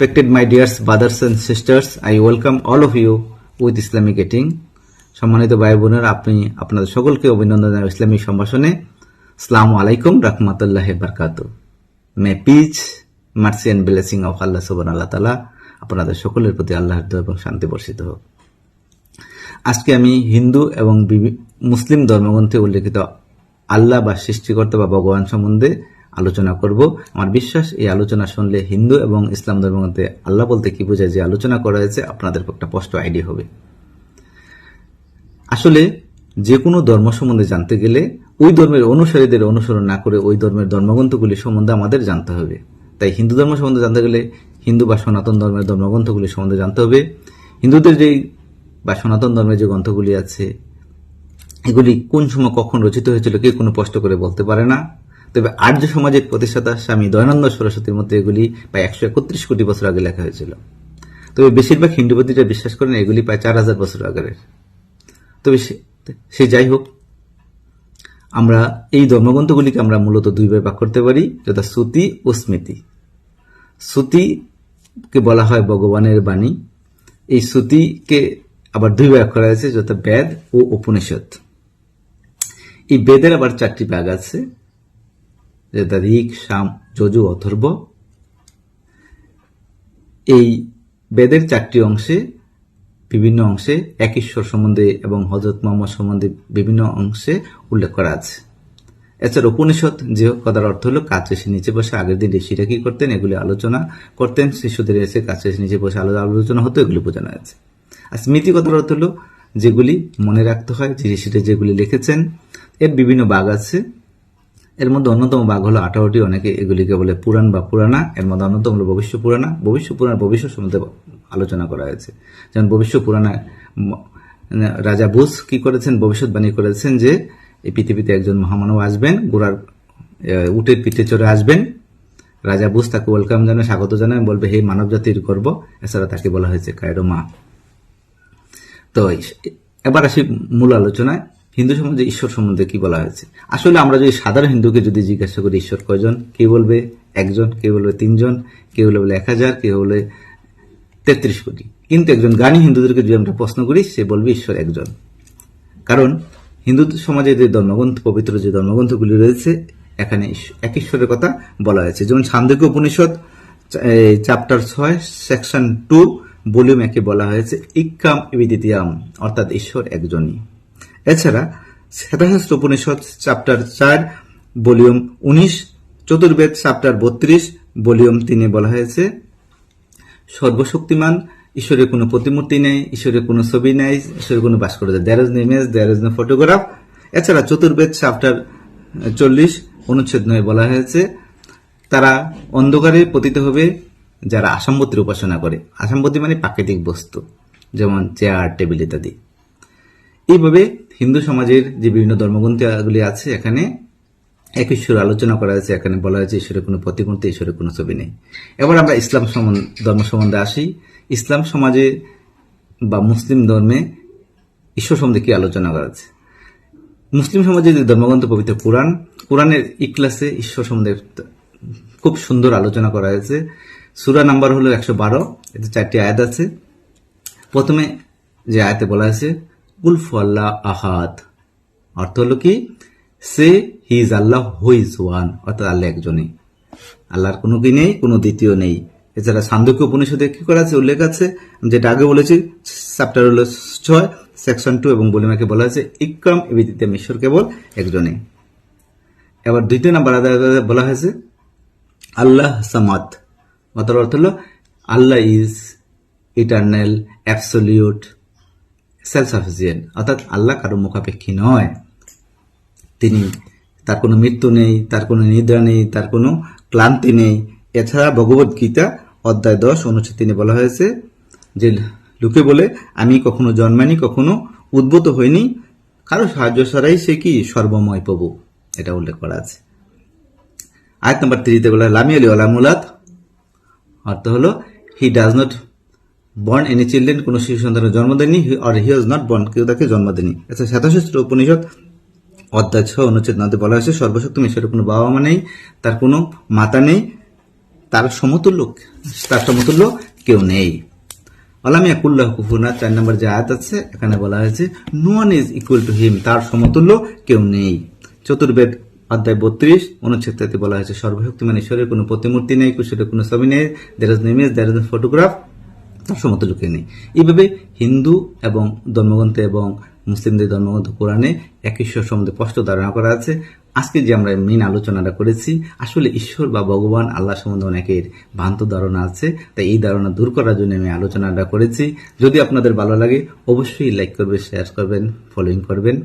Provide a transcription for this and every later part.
Respected my dears brothers and sisters, I welcome all of you with Islamic Eating. সম্মানিত ভাই বোনেরা আপনি আপনাদের সকলকে অভিনন্দন জানাই ইসলামী সম্ভাষণে। সালাম আলাইকুম রহমতুল্লাহ বারকাত may peace mercy and blessing of Allah সুবান আল্লাহ তালা আপনাদের সকলের প্রতি আল্লাহর এবং শান্তি বর্ষিত হোক। আজকে আমি হিন্দু এবং মুসলিম ধর্মগ্রন্থে উল্লেখিত আল্লাহ বা সৃষ্টিকর্তা বা ভগবান সম্বন্ধে আলোচনা করব। আমার বিশ্বাস, এই আলোচনা শুনলে হিন্দু এবং ইসলাম ধর্মগ্রন্থে আল্লাহ বলতে কি বোঝায় যে আলোচনা করা হয়েছে, আপনাদের একটা স্পষ্ট আইডিয়া হবে। আসলে যে কোনো ধর্ম সম্বন্ধে জানতে গেলে ওই ধর্মের অনুসারীদের অনুসরণ না করে ওই ধর্মের ধর্মগ্রন্থগুলি সম্বন্ধে আমাদের জানতে হবে। তাই হিন্দু ধর্ম সম্বন্ধে জানতে গেলে হিন্দু বা সনাতন ধর্মের ধর্মগ্রন্থগুলি সম্বন্ধে জানতে হবে। হিন্দুদের যেই বা সনাতন ধর্মের যে গ্রন্থগুলি আছে, এগুলি কোন সময় কখন রচিত হয়েছিল কেউ কোনো স্পষ্ট করে বলতে পারে না। তবে আর্য সমাজের প্রতিষ্ঠাতা স্বামী দয়ানন্দ সরস্বতীর মধ্যে এগুলি প্রায় একশো একত্রিশ কোটি বছর আগে লেখা হয়েছিল। তবে বেশিরভাগ হিন্দুপতিরা বিশ্বাস করেন এগুলি প্রায় চার হাজার বছর আগের। তবে সে- যাই হোক, আমরা এই ধর্মগ্রন্থগুলিকে আমরা মূলত দুই ভাগে করতে পারি, যথা শ্রুতি ও স্মৃতি। শ্রুতিকে বলা হয় ভগবানের বাণী। এই শ্রুতিকে আবার দুই ভাগ করা হয়েছে, যথা বেদ ও উপনিষদ। এই বেদের আবার চারটি ভাগ আছে। ঋক সাম যজু অথর্ব। এই বেদের চারটি অংশে, বিভিন্ন অংশে, এক ঈশ্বর সম্বন্ধে এবং হজরত মোহাম্মদ সম্বন্ধে বিভিন্ন অংশে উল্লেখ করা আছে। এছাড়া উপনিষদ যে কথার অর্থ হলো কাছে এসে নিচে বসে আগের দিন ঋষিরা কি করতেন? এগুলি আলোচনা করতেন। শিশুদের এসে কাছে এসে নিচে বসে আলো- আলোচনা হতো, এগুলি বোঝানো আছে আর স্মৃতি কথার অর্থ হলো, যেগুলি মনে রাখতে হয়, যে ঋষিরা যেগুলি লিখেছেন, এর বিভিন্ন ভাগ আছে। এর মধ্যে অন্যতম বাঘ হলো আঠারোটি, অনেকে এগুলিকে বলে পুরাণ বা পুরাণা। এর মধ্যে অন্যতম হলো ভবিষ্য পুরাণা। ভবিষ্য পুরাণ ভবিষ্যৎ সম্বন্ধে আলোচনা করা হয়েছে। যেমন ভবিষ্য পুরাণায় ম- রাজা বুস কি করেছেন? ভবিষ্যৎবাণী করেছেন যে এই পৃথিবীতে একজন মহামানব আসবেন, গোড়ার উটের পিঠে চড়ে আসবেন। রাজা বুস তাকে ওয়েলকাম জানায়, স্বাগত জানায়, বলবে, হে মানব জাতির গর্ব। এছাড়া তাকে বলা হয়েছে কায়রো মা তো এবার আসি মূল আলোচনায়। হিন্দু সমাজে ঈশ্বর সম্বন্ধে কি বলা হয়েছে? আসলে আমরা যদি সাধারণ হিন্দুকে যদি জিজ্ঞাসা করি, ঈশ্বর কয়জন? কে বলবে? একজন। কে বলবে? তিনজন। কেউ বলবে? এক হাজার। কেউ বলবে? তেত্রিশ কোটি। কিন্তু একজন জ্ঞানী হিন্দুদেরকে যদি আমরা প্রশ্ন করি, সে বলবে ঈশ্বর একজন। কারণ হিন্দু সমাজে যে ধর্মগ্রন্থ, পবিত্র যে ধর্মগ্রন্থগুলি রয়েছে, এখানে এক ঈশ্বরের কথা বলা হয়েছে। যেমন ছান্দক্য উপনিষদ চ্যাপ্টার ছয় সেকশন টু ভলিউম একে বলা হয়েছে ইকাম ইবিদিতিয়াম, অর্থাৎ ঈশ্বর একজনই। এছাড়া শ্বেতাশাস্ত্র উপনিষদ চ্যাপ্টার চার ভলিউম উনিশ, চতুর্বেদ চ্যাপ্টার বত্রিশ ভলিউম তিনে বলা হয়েছে, সর্বশক্তিমান, ঈশ্বরের কোনো প্রতিমূর্তি নেই, ঈশ্বরের কোনো ছবি নেই, ঈশ্বরের কোনো ভাস্কর্য there is no image there is no photograph এছাড়া চতুর্বেদ চ্যাপ্টার চল্লিশ, অনুচ্ছেদ নয় বলা হয়েছে, তারা অন্ধকারে পতিত হবে, যারা আসাম্বতির উপাসনা করে। আসাম্বতি মানে প্রাকৃতিক বস্তু, যেমন চেয়ার টেবিল ইত্যাদি। এইভাবে হিন্দু সমাজের যে বিভিন্ন ধর্মগ্রন্থগুলি আছে এখানে এক ঈশ্বর আলোচনা করা হয়েছে, এখানে বলা হয়েছে ঈশ্বরের কোনো প্রতিমূর্তি ঈশ্বরের কোনো ছবি নেই। এবার আমরা ইসলাম ধর্ম সম্বন্ধে আসি। ইসলাম সমাজে বা মুসলিম ধর্মে ঈশ্বর সম্বন্ধে কি আলোচনা করা আছে মুসলিম সমাজে যে ধর্মগ্রন্থ, পবিত্র কোরআন, কোরআনের ইকলাসে ঈশ্বর সম্বন্ধে খুব সুন্দর আলোচনা করা হয়েছে। সুরা নাম্বার হলো একশো বারো, এতে চারটি আয়াত আছে। প্রথমে যে আয়াতে বলা হয়েছে উলফু আল্লাহ আহাদ। অর্থ হলো কি? সে he is Allah, who is one, অর্থাৎ আল্লাহ একজনই। আল্লাহর কোনো কি নেই, কোনো দ্বিতীয় নেই। এছাড়া সান্দুক্য উপনিষদে কি করা আছে? উল্লেখ আছে, যেটা আগে বলেছি চ্যাপ্টার হলো ছয় সেকশন টু এবং বলিমাকে বলা হয়েছে, ইকরাম এবিদিতে ঈশ্বর কেবল একজনই। এবার দ্বিতীয় নাম্বার বলা হয়েছে, আল্লাহ সামাদ। অর্থাৎ অর্থ হলো, Allah is eternal absolute self sufficient অর্থাৎ আল্লাহ কারও মুখাপেক্ষী নয়। তিনি তার কোনো মৃত্যু নেই, তার কোনো নিদ্রা নেই, তার কোনো ক্লান্তি নেই। এছাড়া ভগবত গীতা অধ্যায় দশ অনুচ্ছেদ তিনি বলা হয়েছে যে লোকে বলে, আমি কখনো জন্মানি কখনো উদ্ভূত হইনি। কারও সাহায্য ছাড়াই সে কি সর্বময় প্রভু? এটা উল্লেখ করা আছে। আয়াত নাম্বার থ্রিতে বলা লামি আলী আলামুলাত অর্থ হলো, he does not born any children কোনো শিশু সন্তানের জন্ম দেননি আর হি ওয়াজ নট বর্ন কেউ তাকে জন্ম দেননি আচ্ছা শতশস্ত্র উপনিষদ অধ্যায় ছ, অনুচ্ছেদ নদে বলা হয়েছে, সর্বশক্তি ঈশ্বরের কোনো বাবা মা নেই, তার কোনো মাতা নেই, তার সমতুল্য তার সমতুল্য কেউ নেই। আলামিয়া কুল্লাহ কুফুনা, চার নম্বর যে আয়াত আছে, এখানে বলা হয়েছে no one is equal to him তার সমতুল্য কেউ নেই। চতুর্বেদ অধ্যায় বত্রিশ, অনুচ্ছেদ তেতে বলা হয়েছে, সর্বশক্তিমান ঈশ্বরের কোনো প্রতিমূর্তি নেই কুশলের কোনো ছবি নেই there is image there is photograph তার সমতুল্য কেউ নেই। এইভাবে হিন্দু এবং ধর্মগ্রন্থে এবং মুসলিমদের ধর্মগ্রন্থ কোরআনে এক ঈশ্বর সম্বন্ধে স্পষ্ট ধারণা করা আছে। আজকে যে আমরা মেন আলোচনাটা করেছি, আসলে ঈশ্বর বা ভগবান আল্লাহ সম্বন্ধে অনেকের ভ্রান্ত ধারণা আছে। তাই এই ধারণা দূর করার জন্য আমি আলোচনাটা করেছি। যদি আপনাদের ভালো লাগে, অবশ্যই লাইক করবেন শেয়ার করবেন ফলোইং করবেন।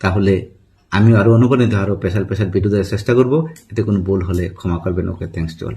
তাহলে আমি আরও অনুপ্রাণিত আরও স্পেশাল স্পেশাল ভিডিও দেওয়ার চেষ্টা করব। এতে কোনো ভুল হলে ক্ষমা করবেন। Okay thanks to all